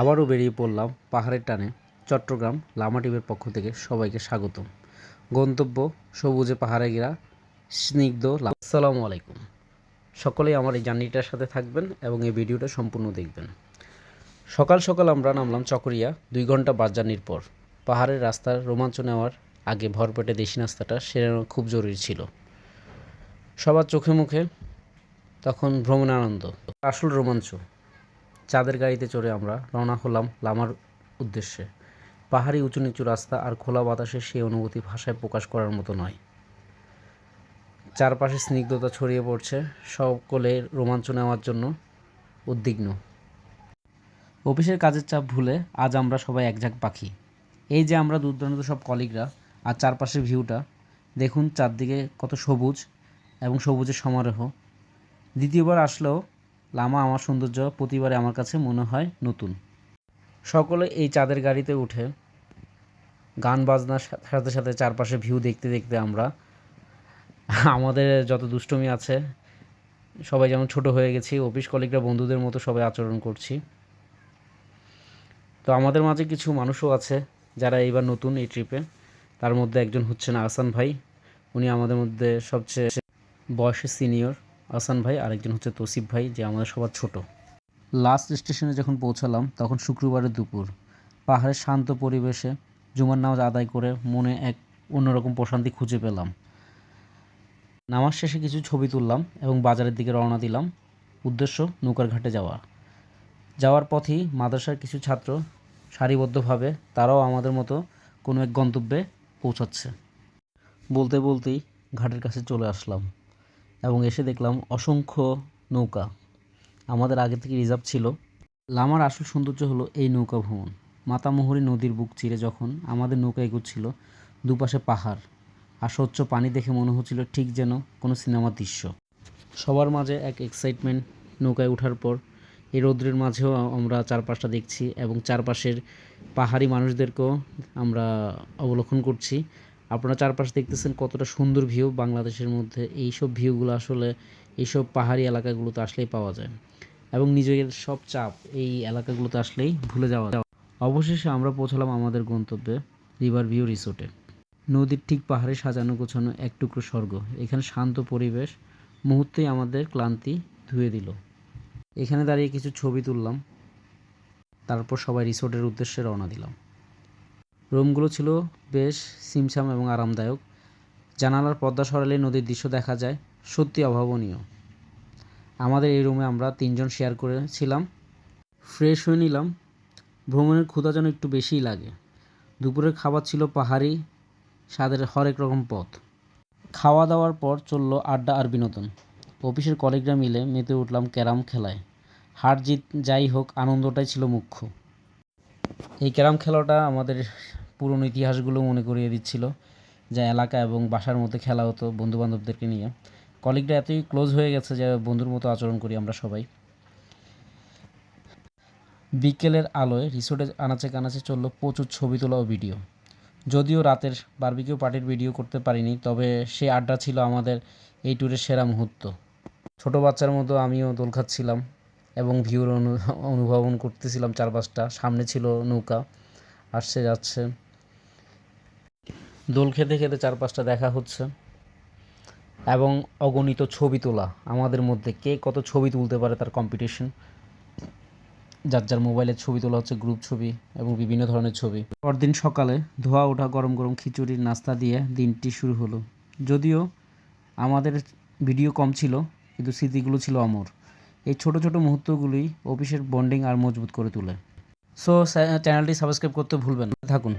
আবারও বেরিয়ে পড়লাম পাহাড়ের টানে। চট্টগ্রাম লামা টিমের পক্ষ থেকে সবাইকে স্বাগতম। গন্তব্য সবুজে পাহাড়ে ঘেরা, স্নিগ্ধ লামা। আসসালামু আলাইকুম। সকলেই আমার এই জার্নিটার সাথে থাকবেন এবং এই ভিডিওটা সম্পূর্ণ দেখবেন। সকাল সকাল আমরা নামলাম চকরিয়া, দুই ঘণ্টা বাস জার্নির পর। পাহাড়ের রাস্তার রোমাঞ্চ নেওয়ার আগে ভরপেটে দেশি নাস্তাটা সেরানো খুব জরুরি ছিল। সবার চোখে মুখে তখন ভ্রমণ আনন্দ আসল রোমাঞ্চ। চাঁদের গাড়িতে চড়ে আমরা রওনা হলাম লামার উদ্দেশ্যে। পাহাড়ি উঁচু নিচু রাস্তা আর খোলা বাতাসে সেই অনুভূতি ভাষায় প্রকাশ করার মতো নয়। চারপাশে স্নিগ্ধতা ছড়িয়ে পড়ছে, সকলে রোমাঞ্চ নেওয়ার জন্য উদ্বিগ্ন। অফিসের কাজের চাপ ভুলে আজ আমরা সবাই একঝাঁক পাখি। এই যে আমরা দূর দূরান্ত সব কলিগরা আর চারপাশের ভিউটা, দেখুন চারদিকে কত সবুজ এবং সবুজের সমারোহ। দ্বিতীয়বার আসলেও লামা আমার সৌন্দর্য প্রতিবারে আমার কাছে মনে হয় নতুন। সকলে এই চাঁদের গাড়িতে উঠে গান বাজনার সাথে সাথে চারপাশে ভিউ দেখতে দেখতে আমরা, আমাদের যত দুষ্টুমি আছে, সবাই যেমন ছোট হয়ে গেছি অফিস কলিগরা বন্ধুদের মতো সবাই আচরণ করছি। তো আমাদের মাঝে কিছু মানুষও আছে যারা এইবার নতুন এই ট্রিপে তার মধ্যে একজন হচ্ছেন আহসান ভাই। উনি আমাদের মধ্যে সবচেয়ে বয়সে সিনিয়র আহসান ভাই, আরেকজন হচ্ছে তসিফ ভাই, যে আমাদের সবার ছোট। লাস্ট স্টেশনে যখন পৌঁছালাম, তখন শুক্রবারের দুপুর। পাহাড়ের শান্ত পরিবেশে জুমার নামাজ আদায় করে মনে এক অন্যরকম প্রশান্তি খুঁজে পেলাম। নামাজ শেষে কিছু ছবি তুললাম এবং বাজারের দিকে রওনা দিলাম। উদ্দেশ্য, নৌকার ঘাটে যাওয়া। যাওয়ার পথেই মাদ্রাসার কিছু ছাত্র সারিবদ্ধভাবে, তারাও আমাদের মতো কোনো এক গন্তব্যে পৌঁছাচ্ছে। বলতে বলতেই ঘাটের কাছে চলে আসলাম। এবং এসে দেখলাম অসংখ্য নৌকা। আমাদের আগে থেকে রিজার্ভ ছিল। লামার আসল সৌন্দর্য হলো এই নৌকা ভ্রমণ। মাতামুহুরী নদীর বুক চিরে যখন আমাদের নৌকা এগোচ্ছিল, দুপাশে পাহাড় আর স্বচ্ছ পানি দেখে মনে হচ্ছিল ঠিক যেন কোনো সিনেমার দৃশ্য। সবার মাঝে এক এক্সাইটমেন্ট নৌকায় ওঠার পর, এই রৌদ্রের মাঝেও আমরা চারপাশটা দেখছি এবং চারপাশের পাহাড়ি মানুষদেরকেও আমরা অবলোকন করছি। আপনারা চারপাশ দেখতেছেন কতটা সুন্দর ভিউ বাংলাদেশের মধ্যে। এইসব ভিউগুলো আসলে এইসব পাহাড়ি এলাকাগুলোতে আসলেই পাওয়া যায়। এবং নিজের সব চাপ এই এলাকাগুলোতে আসলেই ভুলে যাওয়া যায়। অবশেষে আমরা পৌঁছালাম আমাদের গন্তব্যে রিভার ভিউ রিসোর্টে নদীর ঠিক পাহাড়ে সাজানো গোছানো এক টুকরো স্বর্গ। এখানে শান্ত পরিবেশ, মুহূর্তেই আমাদের ক্লান্তি ধুয়ে দিল। এখানে দাঁড়িয়ে কিছু ছবি তুললাম, তারপর সবাই রিসোর্টের উদ্দেশ্যে রওনা দিলাম। রুমগুলো ছিল বেশ সিমসাম এবং আরামদায়ক। জানালার পর্দা সরালে নদীর দৃশ্য দেখা যায় সত্যি অভাবনীয়। আমাদের এই রুমে আমরা তিনজন শেয়ার করেছিলাম। ফ্রেশ হয়ে নিলাম। ভ্রমণের ক্ষুধা যেন একটু বেশিই লাগে। দুপুরের খাবার ছিল পাহাড়ি, স্বাদের হরেক রকম পথ খাওয়া দাওয়ার পর চলল আড্ডা আর বিনোদন। অফিসের কলিগরা মিলে মেতে উঠলাম ক্যারাম খেলায়। হার জিত যাই হোক, আনন্দটাই ছিল মুখ্য। এই ক্যারাম খেলাটা আমাদের পুরনো ইতিহাসগুলো মনে করিয়ে দিচ্ছিল, যা এলাকা এবং বাসার মধ্যে খেলা হতো বন্ধুবান্ধবদেরকে নিয়ে। কলিগরা এতই ক্লোজ হয়ে গেছে যে বন্ধুর মতো আচরণ করি আমরা সবাই। বিকেলের আলোয় রিসোর্টে আনাচে কানাচে চলল প্রচুর ছবি তোলা ও ভিডিও। যদিও রাতের বারবিকিউ পার্টির ভিডিও করতে পারিনি, তবে সে আড্ডা ছিল আমাদের এই ট্যুরের সেরা মুহূর্ত। ছোট বাচ্চার মতো আমিও দোল খাচ্ছিলাম। এবং ভিউর অনু, অনুভবন করতেছিলাম চারপাশটা। সামনে ছিল নৌকা, আসছে, যাচ্ছে। দোল খেতে খেতে চারপাশটা দেখা হচ্ছে এবং অগণিত ছবি তোলা। আমাদের মধ্যে কে কত ছবি তুলতে পারে তার কম্পিটিশন যার যার মোবাইলের ছবি তোলা হচ্ছে গ্রুপ ছবি এবং বিভিন্ন ধরনের ছবি। পরদিন সকালে ধোয়া ওঠা গরম গরম খিচুড়ির নাস্তা দিয়ে দিনটি শুরু হলো। যদিও আমাদের ভিডিও কম ছিল, কিন্তু স্মৃতিগুলো ছিল অমর। এই ছোট ছোট মুহূর্তগুলি অফিসের বন্ডিং আর মজবুত করে তোলে। সো চ্যানেলটি সাবস্ক্রাইব করতে ভুলবেন থাকুন।